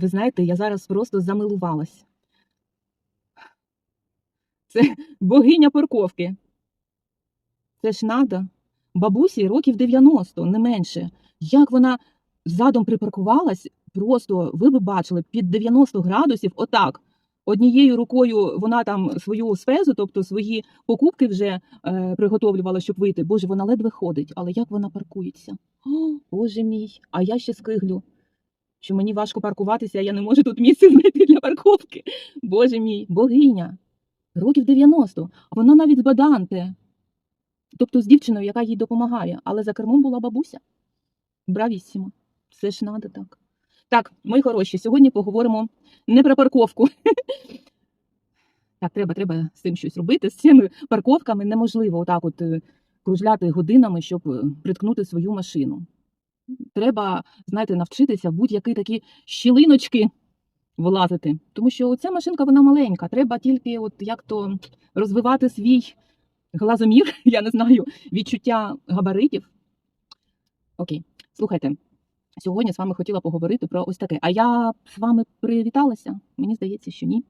Ви знаєте, я зараз просто замилувалась. Це богиня парковки. Це ж надо. Бабусі років 90, не менше. Як вона задом припаркувалась, просто ви би бачили під 90 градусів, отак. Однією рукою вона там свою сфезу, тобто свої покупки вже е, приготовлювала, щоб вийти. Боже, вона ледве ходить, але як вона паркується? О, Боже мій, а я ще скиглю, що мені важко паркуватися, я не можу тут місце знайти для парковки. Боже мій, богиня. Років 90. Вона навіть з баданте. Тобто з дівчиною, яка їй допомагає, але за кермом була бабуся. Бравіссимо. Все ж надо так. Так, мої хороші, сьогодні поговоримо не про парковку. Так, треба, треба з цим щось робити. З цими парковками неможливо отак от е, кружляти годинами, щоб е, приткнути свою машину. Треба, знаєте, навчитися будь-які такі щілиночки вилазити. Тому що ця машинка вона маленька. Треба тільки от як то розвивати свій глазомір, я не знаю, відчуття габаритів. Окей, слухайте. Сьогодні з вами хотіла поговорити про ось таке. А я з вами привіталася? Мені здається, що ні.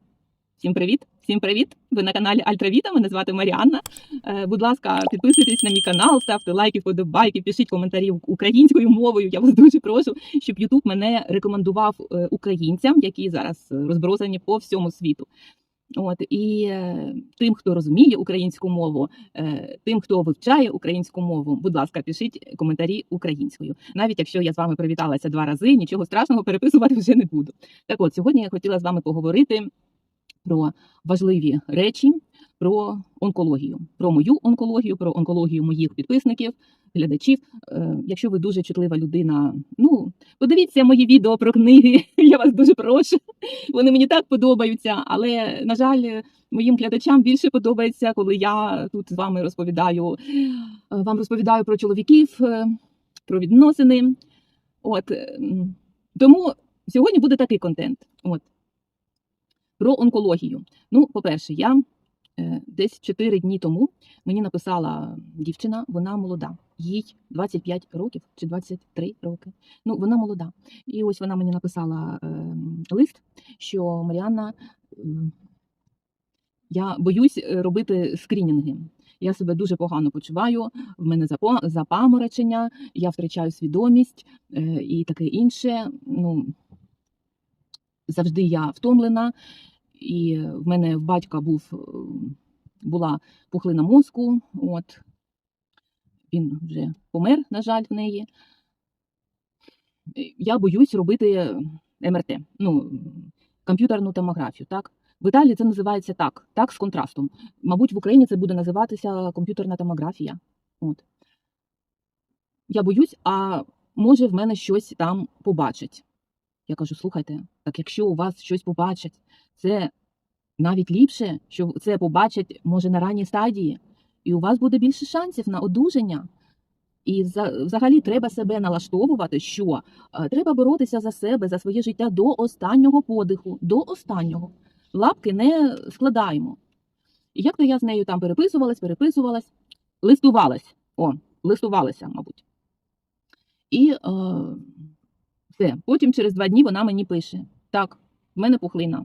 Всім привіт! Всім привіт! Ви на каналі Альтравіта. Мене звати Маріанна. Е, будь ласка, підписуйтесь на мій канал, ставте лайки, вподобайки, пишіть коментарі українською мовою. Я вас дуже прошу, щоб Ютуб мене рекомендував е, українцям, які зараз е, розбросані по всьому світу. От і е, тим, хто розуміє українську мову, е, тим, хто вивчає українську мову, будь ласка, пишіть коментарі українською. Навіть якщо я з вами привіталася два рази, нічого страшного переписувати вже не буду. Так от сьогодні я хотіла з вами поговорити про важливі речі, про онкологію, про мою онкологію, про онкологію моїх підписників, глядачів. Е, Якщо ви дуже чутлива людина, ну подивіться мої відео про книги. Я вас дуже прошу. Вони мені так подобаються, але на жаль, моїм глядачам більше подобається, коли я тут з вами розповідаю. е, Вам розповідаю про чоловіків, е, про відносини. От тому сьогодні буде такий контент. От про онкологію. Ну, по-перше, я е, десь 4 дні тому мені написала дівчина, вона молода, їй 25 років чи 23 роки. Ну, вона молода. І ось вона мені написала е, лист, що Маріанна, е, я боюсь робити скрінінги. Я себе дуже погано почуваю, в мене запаморочення, я втрачаю свідомість і таке інше. Ну, завжди я втомлена, і в мене в батька був, е, була пухлина мозку. От. Він вже помер, на жаль, в неї. Е, Я боюсь робити МРТ, ну, комп'ютерну томографію. Так? В Італії це називається так, так, з контрастом. Мабуть, в Україні це буде називатися комп'ютерна томографія. От. Я боюсь, а може в мене щось там побачать. Я кажу: слухайте, так якщо у вас щось побачать, це навіть ліпше, що це побачать може на ранній стадії, і у вас буде більше шансів на одужання. І взагалі треба себе налаштовувати, що е, треба боротися за себе, за своє життя до останнього подиху, до останнього. Лапки не складаємо. І як то я з нею там переписувалась, переписувалась, листувалась. О, листувалася, мабуть. І е, все. Потім через два дні вона мені пише: так, в мене пухлина.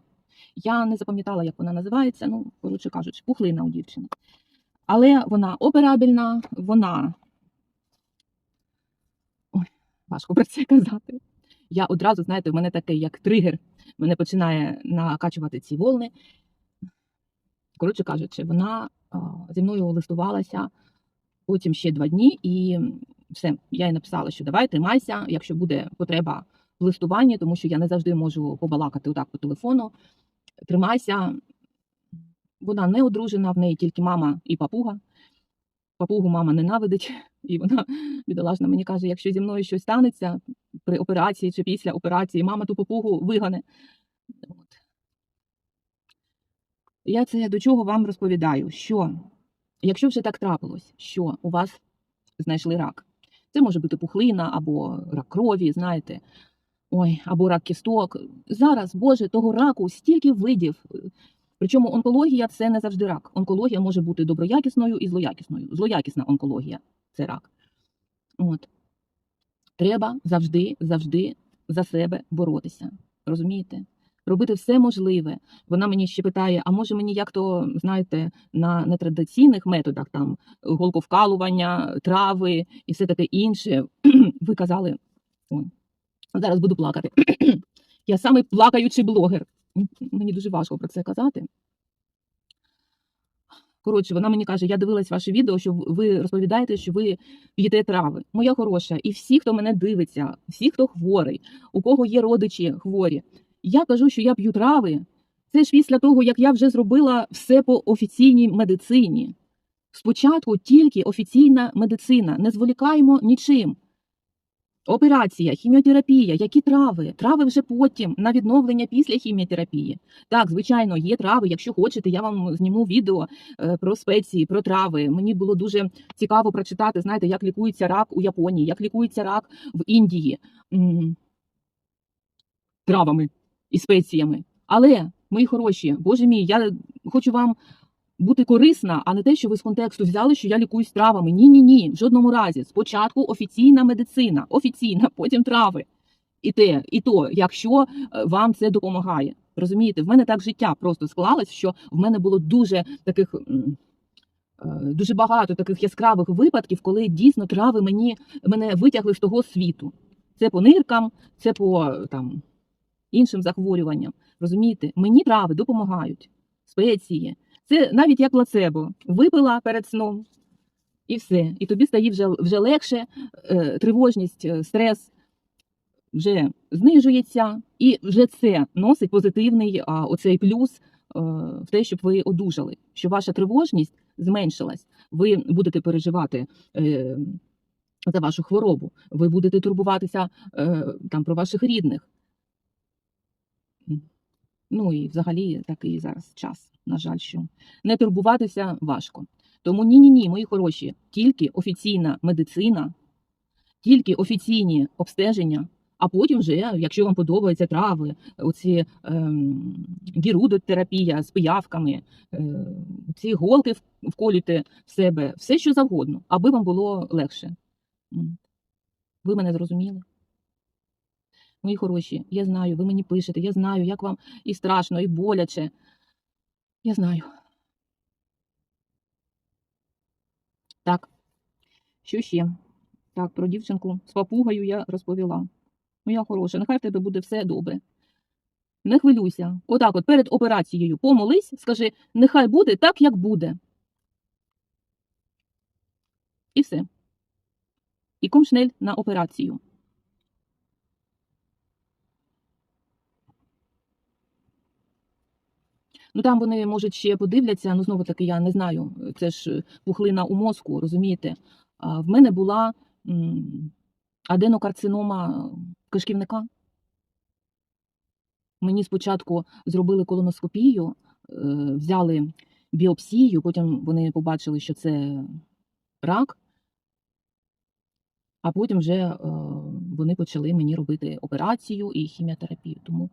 Я не запам'ятала, як вона називається, ну, коротше кажучи, пухлина у дівчини. Але вона операбельна, вона. Ой, важко про це казати. Я одразу, знаєте, в мене такий як тригер, мене починає накачувати ці волни. Коротше кажучи, вона зі мною листувалася потім ще два дні, і все, я їй написала, що давай тримайся, якщо буде потреба в листуванні, тому що я не завжди можу побалакати отак по телефону. Тримайся. Вона не одружена, в неї тільки мама і папуга. Папугу мама ненавидить, і вона бідолашна мені каже: якщо зі мною щось станеться при операції чи після операції, мама ту папугу вигане. От. Я це до чого вам розповідаю? Що якщо вже так трапилось, що у вас знайшли рак, це може бути пухлина або рак крові, знаєте, ой, або рак кісток. Зараз, Боже, того раку стільки видів. Причому онкологія це не завжди рак. Онкологія може бути доброякісною і злоякісною. Злоякісна онкологія це рак. От. Треба завжди, завжди за себе боротися. Розумієте? Робити все можливе. Вона мені ще питає: а може мені як то, знаєте, на нетрадиційних методах, там голковкалування, трави і все таке інше. Ви казали, о, зараз буду плакати. Я самий плакаючий блогер. Мені дуже важко про це казати. Коротше, вона мені каже: я дивилась ваше відео, що ви розповідаєте, що ви п'єте трави. Моя хороша, і всі, хто мене дивиться, всі, хто хворий, у кого є родичі хворі. Я кажу, що я п'ю трави. Це ж після того, як я вже зробила все по офіційній медицині. Спочатку тільки офіційна медицина. Не зволікаємо нічим. Операція, хіміотерапія, які трави? Трави вже потім на відновлення після хіміотерапії. Так, звичайно, є трави. Якщо хочете, я вам зніму відео е, про спеції, про трави. Мені було дуже цікаво прочитати, знаєте, як лікується рак у Японії, як лікується рак в Індії травами і спеціями. Але, мої хороші, боже мій, я хочу вам бути корисна, а не те, що ви з контексту взяли, що я лікуюсь травами. Ні, ні, ні. В жодному разі. Спочатку офіційна медицина, офіційна, потім трави. І те, і то, якщо е, вам це допомагає. Розумієте, в мене так життя просто склалось, що в мене було дуже таких. е, Дуже багато таких яскравих випадків, коли дійсно трави мені мене витягли з того світу. Це по ниркам, це по е, там іншим захворюванням. Розумієте, мені трави допомагають, спеції. Це навіть як плацебо. Випила перед сном і все. І тобі стає вже, вже легше, е, тривожність, е, стрес вже знижується, і вже це носить позитивний оцей плюс е, в те, щоб ви одужали, що ваша тривожність зменшилась. Ви будете переживати. За вашу хворобу, ви будете турбуватися е, там про ваших рідних. Ну і взагалі такий зараз час. На жаль, що не турбуватися важко. Тому ні, ні, мої хороші, тільки офіційна медицина, тільки офіційні обстеження, а потім вже, якщо вам подобаються трави, оці ем, гірудотерапія з пиявками, е, ці голки вколюйте в себе, все що завгодно, аби вам було легше. Ви мене зрозуміли? Мої хороші, я знаю, ви мені пишете, я знаю, як вам і страшно, і боляче. Я знаю. Так. Що ще? Так, про дівчинку з папугою я розповіла. Моя хороша, нехай в тебе буде все добре. Не хвилюйся. Отак, от перед операцією помолись, скажи, нехай буде так, як буде. І все. І комшнель на операцію. Ну там вони, можуть, ще подивляться, ну знову таки, я не знаю, це ж е, пухлина у мозку, розумієте? А в мене була аденокарцинома кишківника. Мені спочатку зробили колоноскопію, е, взяли біопсію, потім вони побачили, що це рак, а потім вже е, вони почали мені робити операцію і хіміотерапію. Тому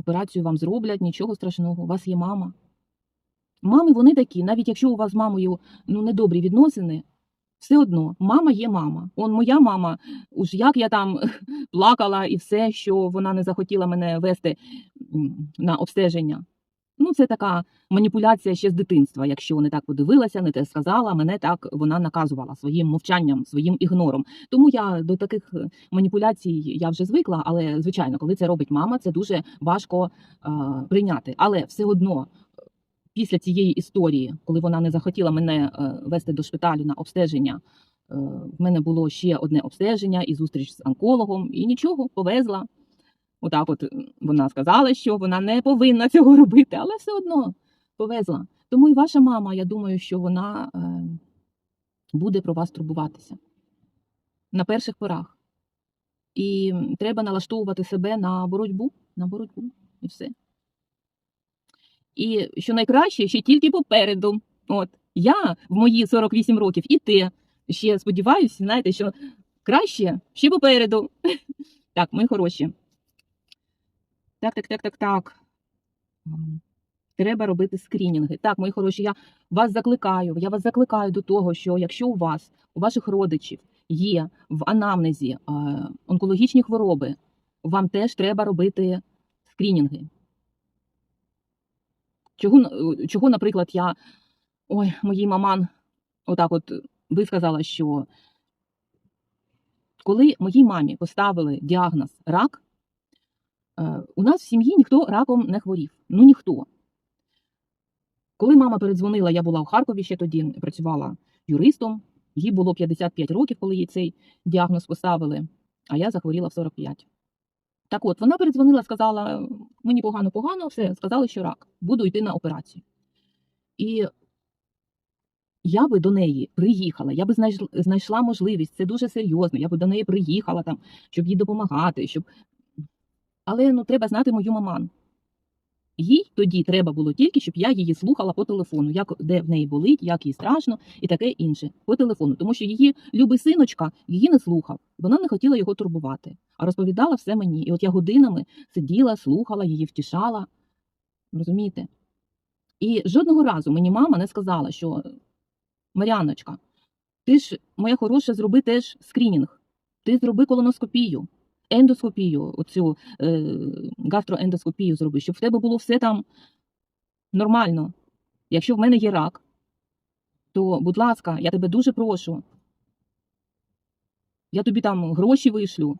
операцію вам зроблять, нічого страшного, у вас є мама. Мами вони такі, навіть якщо у вас з мамою ну, недобрі відносини, все одно мама є мама. Он моя мама, уж як я там плакала і все, що вона не захотіла мене вести на обстеження. Ну, це така маніпуляція ще з дитинства. Якщо не так подивилася, не те сказала, мене так вона наказувала своїм мовчанням, своїм ігнором. Тому я до таких е, маніпуляцій я вже звикла, але звичайно, коли це робить мама, це дуже важко е, прийняти. Але все одно. Після цієї історії, коли вона не захотіла мене е, вести до шпиталю на обстеження, е, в мене було ще одне обстеження і зустріч з онкологом, і нічого, повезла. Отак, от вона сказала, що вона не повинна цього робити, але все одно повезла. Тому і ваша мама, я думаю, що вона е, буде про вас турбуватися на перших порах. І треба налаштовувати себе на боротьбу, на боротьбу і все. І що найкраще, ще тільки попереду. От я в мої 48 років і те ще сподіваюся, знаєте, що краще ще попереду. Так, ми хороші. Так, так, так, так, так. Треба робити скрінінги. Так, мої хороші, я вас закликаю. Я вас закликаю до того, що якщо у вас, у ваших родичів є в анамнезі е, онкологічні хвороби, вам теж треба робити скрінінги. Чого, чого, наприклад, я ой, моїй маман отак от висказала, що коли моїй мамі поставили діагноз рак, е, у нас в сім'ї ніхто раком не хворів. Ну ніхто. Коли мама передзвонила, я була у Харкові ще тоді, працювала юристом. Їй було 55 років, коли їй цей діагноз поставили, а я захворіла в 45. Так от, вона передзвонила, сказала: мені погано, погано, все, сказали, що рак, буду йти на операцію. І я би до неї приїхала, я би знайшла можливість, це дуже серйозно, я би до неї приїхала, там, щоб їй допомагати. Щоб... Але ну, треба знати мою маман. Їй тоді треба було тільки, щоб я її слухала по телефону, як де в неї болить, як їй страшно і таке інше по телефону. Тому що її любий синочка її не слухав, вона не хотіла його турбувати, а розповідала все мені. І от я годинами сиділа, слухала, її втішала. Розумієте? І жодного разу мені мама не сказала, що Маріаночка, ти ж, моя хороша, зроби теж скрінінг. Ти зроби колоноскопію, ендоскопію, оцю е, гастроендоскопію зроби, щоб в тебе було все там нормально. Якщо в мене є рак, то, будь ласка, я тебе дуже прошу. Я тобі там гроші вишлю.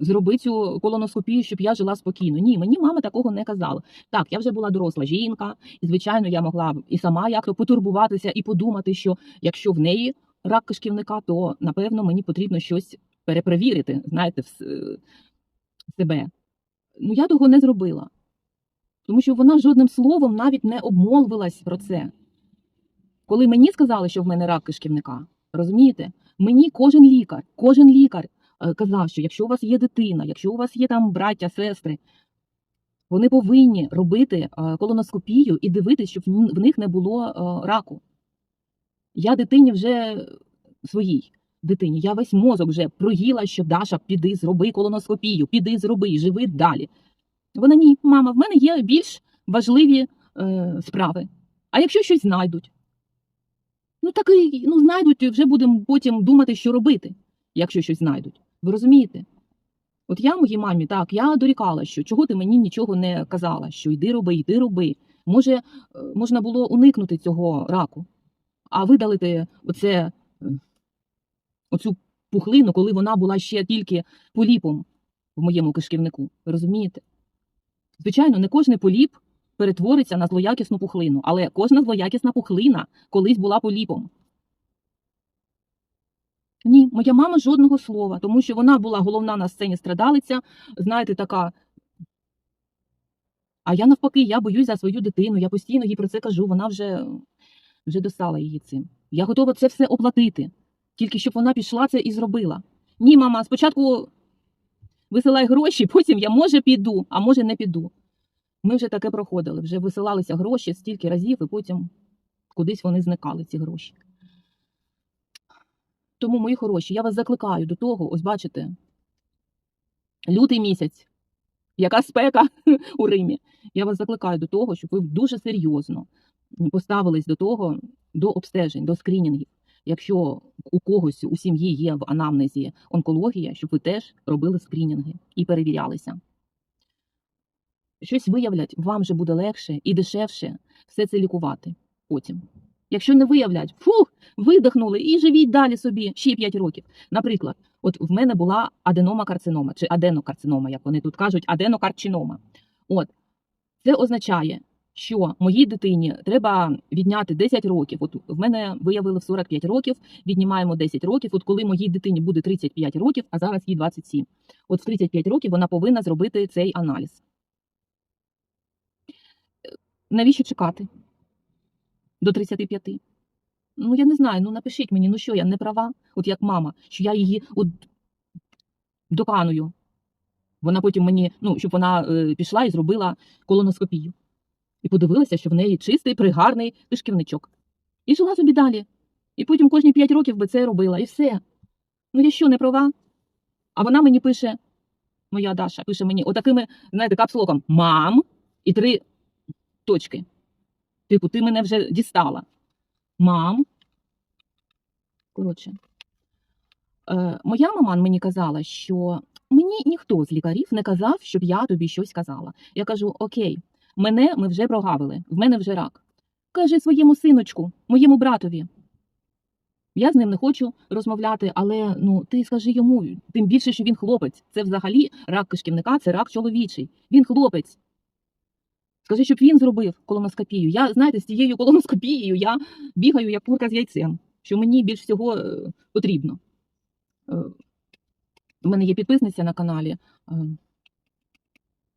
Зроби цю колоноскопію, щоб я жила спокійно. Ні, мені мама такого не казала. Так, я вже була доросла жінка, і звичайно, я могла і сама як то потурбуватися і подумати, що якщо в неї рак кишківника, то напевно мені потрібно щось перепровірити, знаєте, е, себе. Ну я того не зробила. Тому що вона жодним словом навіть не обмолвилась про це. Коли мені сказали, що в мене рак кишківника, розумієте, мені кожен лікар, кожен лікар е, казав, що якщо у вас є дитина, якщо у вас є там браття, сестри, вони повинні робити е, колоноскопію і дивитися, щоб в них не було раку. Я дитині вже своїй дитині, я весь мозок вже проїла, що Даша, піди, зроби колоноскопію, піди, зроби, живи далі. Вона ні, мама, в мене є більш важливі е, справи. А якщо щось знайдуть? Ну так і ну, знайдуть, і вже будемо потім думати, що робити, якщо щось знайдуть. Ви розумієте? От я моїй мамі, так, я дорікала, що чого ти мені нічого не казала, що йди роби, йди роби. Може, е, можна було уникнути цього раку, а видалити оце, е, оцю пухлину, коли вона була ще тільки поліпом в моєму кишківнику. Розумієте? Звичайно, не кожний поліп перетвориться на злоякісну пухлину, але кожна злоякісна пухлина колись була поліпом. Ні, моя мама жодного слова, тому що вона була головна на сцені страдалиця, знаєте, така. А я навпаки, я боюсь за свою дитину, я постійно їй про це кажу, вона вже, вже достала її цим. Я готова це все оплатити, тільки щоб вона пішла це і зробила. Ні, мама, спочатку висилай гроші, потім я може піду, а може не піду. Ми вже таке проходили, вже висилалися гроші стільки разів, і потім кудись вони зникали, ці гроші. Тому, мої хороші, я вас закликаю до того, ось бачите, лютий місяць, яка спека у Римі. Я вас закликаю до того, щоб ви дуже серйозно поставились до того, до обстежень, до скрінінгів. Якщо у когось у сім'ї є в анамнезі онкологія, щоб ви теж робили скрінінги і перевірялися. Щось виявлять, вам же буде легше і дешевше все це лікувати потім. Якщо не виявлять, фух, видихнули і живіть далі собі ще 5 років. Наприклад, от в мене була аденома карцинома чи аденокарцинома, як вони тут кажуть, аденокарцинома. От це означає, що моїй дитині треба відняти 10 років. От в мене виявили в 45 років, віднімаємо 10 років. От коли моїй дитині буде 35 років, а зараз їй 27. От в 35 років вона повинна зробити цей аналіз. Навіщо чекати? До 35. Ну, я не знаю, ну напишіть мені, ну що, я не права, от як мама, що я її от доканую. Вона потім мені, ну, щоб вона е, пішла і зробила колоноскопію. І подивилася, що в неї чистий, пригарний кишківничок. І жила собі далі. І потім кожні 5 років би це робила, і все. Ну я що, не права? А вона мені пише, моя Даша пише мені отакими, знаєте, капслоком мам і три точки. Типу, ти мене вже дістала. Мам. Коротше. Е, моя мама мені казала, що мені ніхто з лікарів не казав, щоб я тобі щось казала. Я кажу: Окей, мене ми вже прогавили, в мене вже рак. Кажи своєму синочку, моєму братові. Я з ним не хочу розмовляти, але ну ти скажи йому, тим більше, що він хлопець. Це взагалі рак кишківника, це рак чоловічий. Він хлопець. Скажи, щоб він зробив колоноскопію. Я, знаєте, з цією колоноскопією я бігаю як курка з яйцем, що мені більш всього е, потрібно. Е, У мене є підписниця на каналі. е,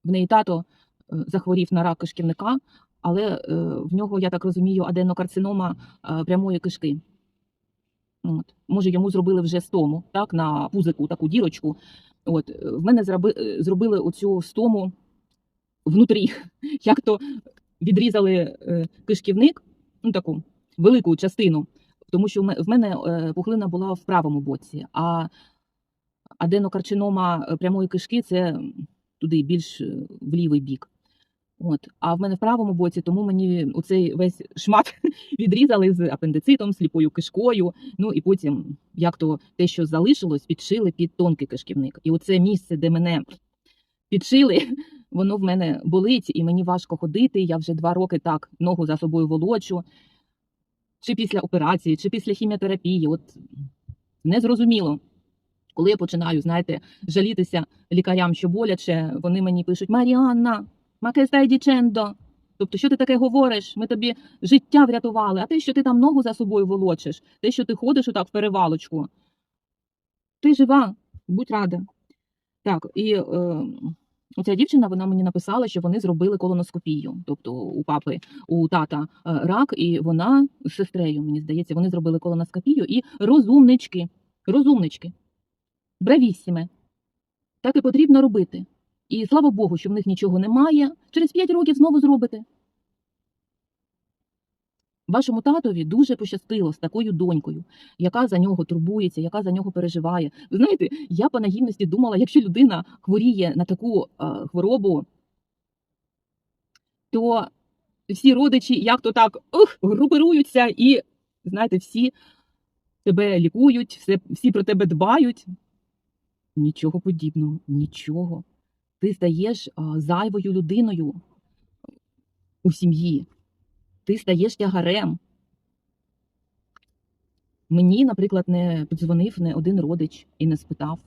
В неї тато е, захворів на рак кишківника, але е, в нього, я так розумію, аденокарцинома е, прямої кишки. От. Може, йому зробили вже стому, так, на пузику таку дірочку. От. е, В мене зроби, е, зробили оцю стому внутрі, як то відрізали е, кишківник, ну таку велику частину, тому що в мене е, пухлина була в правому боці, а аденокарцинома е, прямої кишки це туди більш е, в лівий бік. От. А в мене в правому боці, тому мені оцей весь шмат відрізали з апендицитом, сліпою кишкою. Ну і потім, як то те, що залишилось, підшили під тонкий кишківник. І оце місце, де мене підшили, воно в мене болить, і мені важко ходити. Я вже два роки так ногу за собою волочу. Чи після операції, чи після хіміотерапії. От незрозуміло. Коли я починаю, знаєте, жалітися лікарям, що боляче, вони мені пишуть: Маріанна, stai dicendo? Тобто, що ти таке говориш? Ми тобі життя врятували, а те, що ти там ногу за собою волочиш, те, що ти ходиш отак в перевалочку, ти жива, будь рада. Так, і е, оця дівчина вона мені написала, що вони зробили колоноскопію. Тобто у папи, у тата е, рак, і вона з сестрею, мені здається, вони зробили колоноскопію і розумнички, розумнички, бравіссіме. Так і потрібно робити. І слава Богу, що в них нічого немає. Через 5 років знову зробите. Вашому татові дуже пощастило з такою донькою, яка за нього турбується, яка за нього переживає. Ви знаєте, я по наївності думала, якщо людина хворіє на таку е, хворобу, то всі родичі як то так ух, групируються і, знаєте, всі тебе лікують, все, всі про тебе дбають. Нічого подібного, нічого. Ти стаєш зайвою людиною у сім'ї. Ти стаєш тягарем. Мені, наприклад, не подзвонив не один родич і не спитав.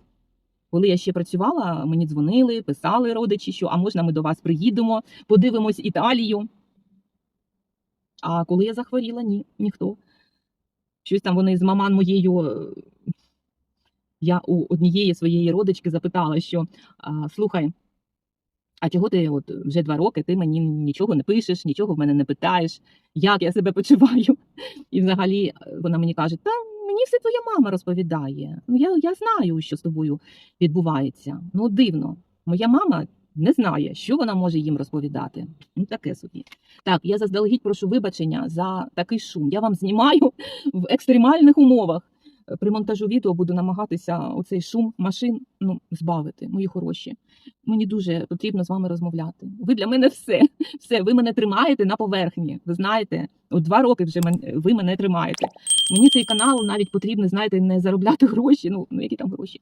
Коли я ще працювала, мені дзвонили, писали родичі, що а можна ми до вас приїдемо, подивимось Італію. А коли я захворіла, ні, ніхто. Щось там вони з маман моєю. е, Я у однієї своєї родички запитала, що слухай, а чого ти от вже два роки ти мені нічого не пишеш, нічого в мене не питаєш, як я себе почуваю? І взагалі е, вона мені каже: Та мені все твоя мама розповідає. Ну я, я знаю, що з тобою відбувається. Ну, дивно, моя мама не знає, що вона може їм розповідати. Ну, таке собі. Так, я заздалегідь прошу вибачення за такий шум. Я вам знімаю в екстремальних умовах. При монтажу відео буду намагатися оцей шум машин ну, збавити, мої хороші. Мені дуже потрібно з вами розмовляти. Ви для мене все. Все, ви мене тримаєте на поверхні. Ви знаєте, от два роки вже ви мене тримаєте. Мені цей канал навіть потрібно, знаєте, не заробляти гроші. Ну, ну які там гроші,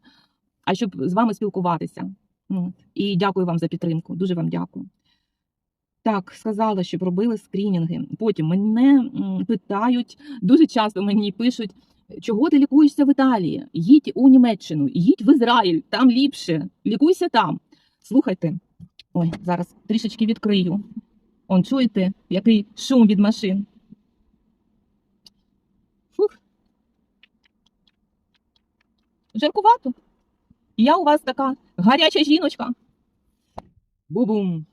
а щоб з вами спілкуватися. Ну, і дякую вам за підтримку. Дуже вам дякую. Так, сказала, щоб робили скрінінги. Потім мене питають, дуже часто мені пишуть, чого ти лікуєшся в Італії? Їдь у Німеччину, їдь в Ізраїль, там ліпше, лікуйся там. Слухайте, ой, зараз трішечки відкрию. Он чуєте, який шум від машин. Фух. Жаркувато. Я у вас така гаряча жіночка. Бу-бум.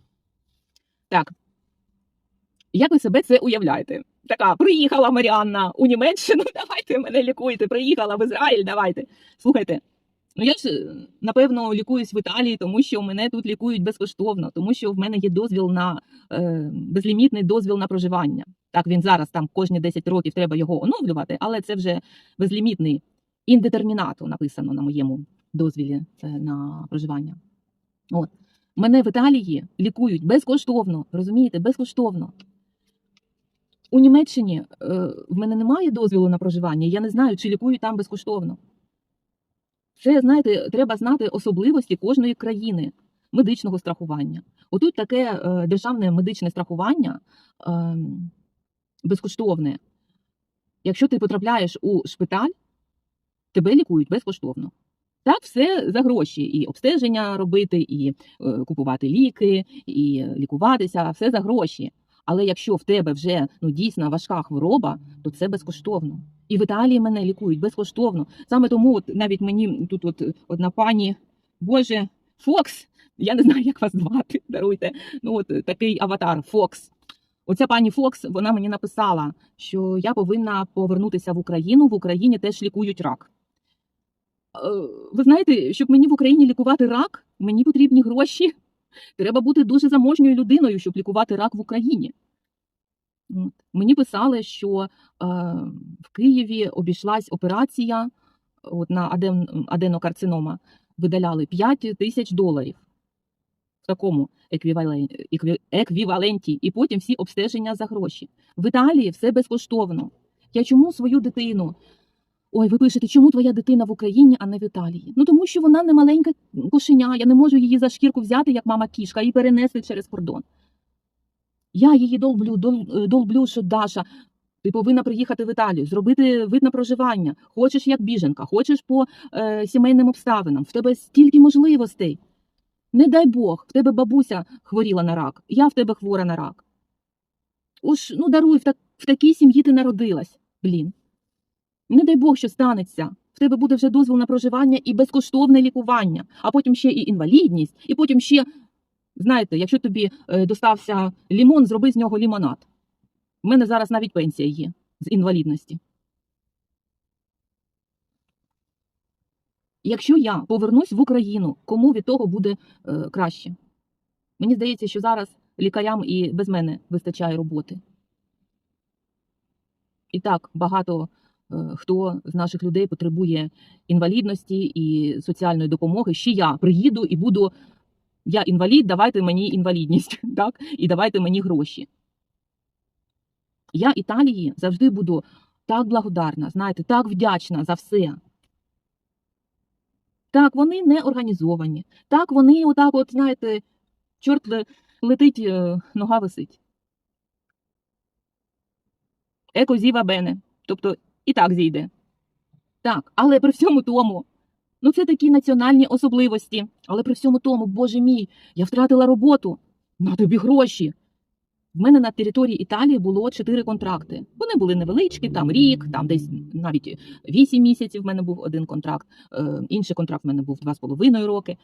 Так. Як ви себе це уявляєте? Така, приїхала Маріанна у Німеччину, давайте мене лікуйте, приїхала в Ізраїль, давайте. Слухайте, ну я ж напевно лікуюсь в Італії, тому що мене тут лікують безкоштовно, тому що в мене є дозвіл на е, безлімітний дозвіл на проживання. Так, він зараз там кожні 10 років треба його оновлювати, але це вже безлімітний індетермінату написано на моєму дозвілі е, на проживання. От. Мене в Італії лікують безкоштовно, розумієте, безкоштовно. У Німеччині е, в мене немає дозволу на проживання, я не знаю, чи лікують там безкоштовно. Це, знаєте, треба знати особливості кожної країни медичного страхування. Отут таке е, державне медичне страхування е, безкоштовне. Якщо ти потрапляєш у шпиталь, тебе лікують безкоштовно. Так, все за гроші. І обстеження робити, і е, купувати ліки, і лікуватися, все за гроші. Але якщо в тебе вже ну дійсно важка хвороба, то це безкоштовно. І в Італії мене лікують безкоштовно. Саме тому, от навіть мені тут, от одна пані, Боже, Фокс, я не знаю, як вас звати, даруйте. Ну, от такий аватар Фокс. Оця пані Фокс, вона мені написала, що я повинна повернутися в Україну. В Україні теж лікують рак. Е, Ви знаєте, щоб мені в Україні лікувати рак, мені потрібні гроші. Треба бути дуже заможньою людиною, щоб лікувати рак в Україні. Мені писали, що е, в Києві обійшлась операція от, на аден, аденокарцинома. Видаляли 5 тисяч доларів в такому еквіваленті, і потім всі обстеження за гроші. В Італії все безкоштовно. Я чому свою дитину? Ой, ви пишете, чому твоя дитина в Україні, а не в Італії? Ну тому що вона не маленька кошеня. Я не можу її за шкірку взяти, як мама кішка, і перенести через кордон. Я її долблю, дол- е, долблю, що Даша. Ти повинна приїхати в Італію, зробити вид на проживання. Хочеш як біженка, хочеш по е, сімейним обставинам. В тебе стільки можливостей. Не дай Бог, в тебе бабуся хворіла на рак, я в тебе хвора на рак. Уж ну даруй, в, так, в такій сім'ї ти народилась, блін. Не дай Бог, що станеться. В тебе буде вже дозвіл на проживання і безкоштовне лікування, а потім ще і інвалідність, і потім ще, знаєте, якщо тобі е, достався лімон, зроби з нього лімонад. У мене зараз навіть пенсія є з інвалідності. Якщо я повернусь в Україну, кому від того буде е, краще? Мені здається, що зараз лікарям і без мене вистачає роботи. І так, багато хто з наших людей потребує інвалідності і соціальної допомоги. Ще я приїду і буду. Я інвалід, давайте мені інвалідність, так? І давайте мені гроші. Я Італії завжди буду так благодарна, знаєте, так вдячна за все. Так, вони не організовані. Так, вони отак, от, знаєте, чорт летить, е, нога висить. Еко зіва бене. Тобто і так зійде. Так, але при всьому тому, ну це такі національні особливості. Але при всьому тому, боже мій, я втратила роботу. На тобі гроші. В мене на території Італії було чотири контракти. Вони були невеличкі, там рік, там десь навіть вісім місяців. В мене був один контракт. Е, інший контракт в мене був два з половиною роки.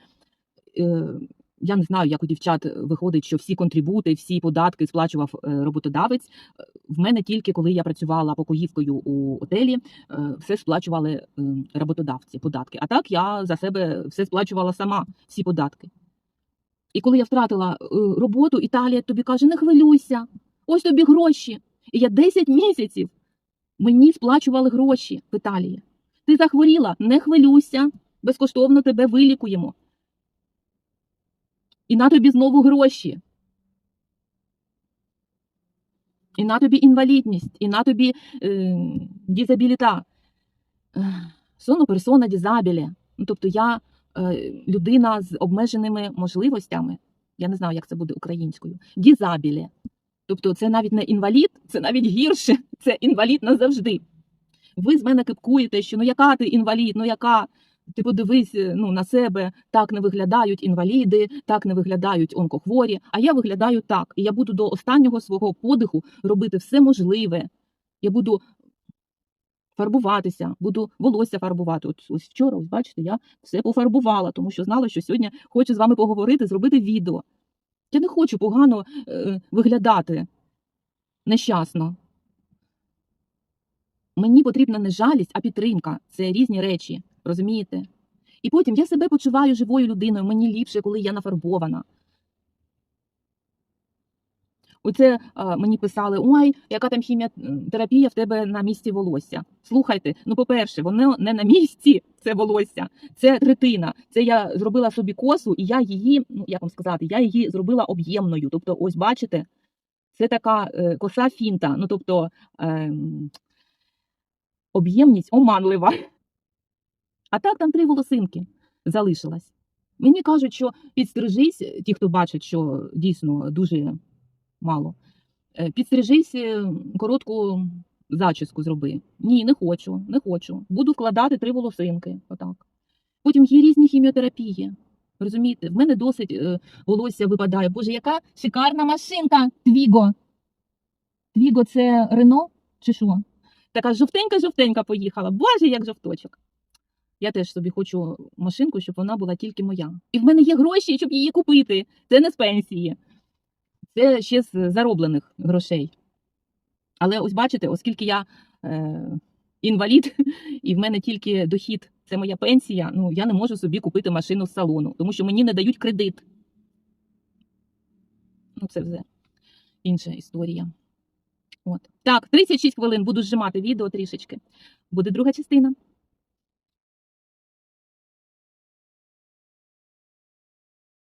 Е, я не знаю, як у дівчат виходить, що всі контрибути, всі податки сплачував е, роботодавець. Е, В мене тільки коли я працювала покоївкою у отелі, е, все сплачували е, роботодавці, податки. А так я за себе все сплачувала сама, всі податки. І коли я втратила е, роботу, Італія тобі каже: не хвилюйся, ось тобі гроші. І я 10 місяців мені сплачували гроші в Італії. Ти захворіла, не хвилюйся, безкоштовно тебе вилікуємо. І на тобі знову гроші. І на тобі інвалідність, і на тобі е, дізабіліта. Соно персона дізабілі. Ну, тобто я е, людина з обмеженими можливостями. Я не знаю, як це буде українською. Дізабілі. Тобто це навіть не інвалід, це навіть гірше, це інвалід назавжди. Ви з мене кипкуєте, що ну яка ти інвалід, ну яка. Ти подивись е, ну, на себе, так не виглядають інваліди, так не виглядають онкохворі, а я виглядаю так. І я буду до останнього свого подиху робити все можливе. Я буду фарбуватися, буду волосся фарбувати. От ось вчора, ось бачите, я все пофарбувала, тому що знала, що сьогодні хочу з вами поговорити, зробити відео. Я не хочу погано е, виглядати нещасно. Мені потрібна не жалість, а підтримка. Це різні речі, розумієте? І потім я себе почуваю живою людиною, мені ліпше, коли я нафарбована. Оце а, мені писали: ой, яка там хіміотерапія в тебе на місці волосся. Слухайте, ну по-перше, воно не на місці, це волосся, це третина. Це я зробила собі косу, і я її, ну як вам сказати, я її зробила об'ємною. Тобто, ось бачите, це така е, коса фінта. Ну тобто. Е, об'ємність оманлива. А так там три волосинки залишилось. Мені кажуть, що підстрижись, ті, хто бачить, що дійсно дуже мало. е, Підстрижись, е, коротку зачіску зроби. Ні, не хочу, не хочу. Буду вкладати три волосинки. Отак. Потім є різні хіміотерапії. Розумієте, в мене досить е, волосся випадає. Боже, яка шикарна машинка Твіго. Твіго це Рено чи що? Така жовтенька-жовтенька поїхала. Боже, як жовточок. Я теж собі хочу машинку, щоб вона була тільки моя. І в мене є гроші, щоб її купити. Це не з пенсії. Це ще з зароблених грошей. Але ось бачите, оскільки я е, інвалід, і в мене тільки дохід, це моя пенсія, ну я не можу собі купити машину з салону, тому що мені не дають кредит. Ну, це вже інша історія. От. Так, 36 хвилин буду зжимати відео трішечки. Буде друга частина.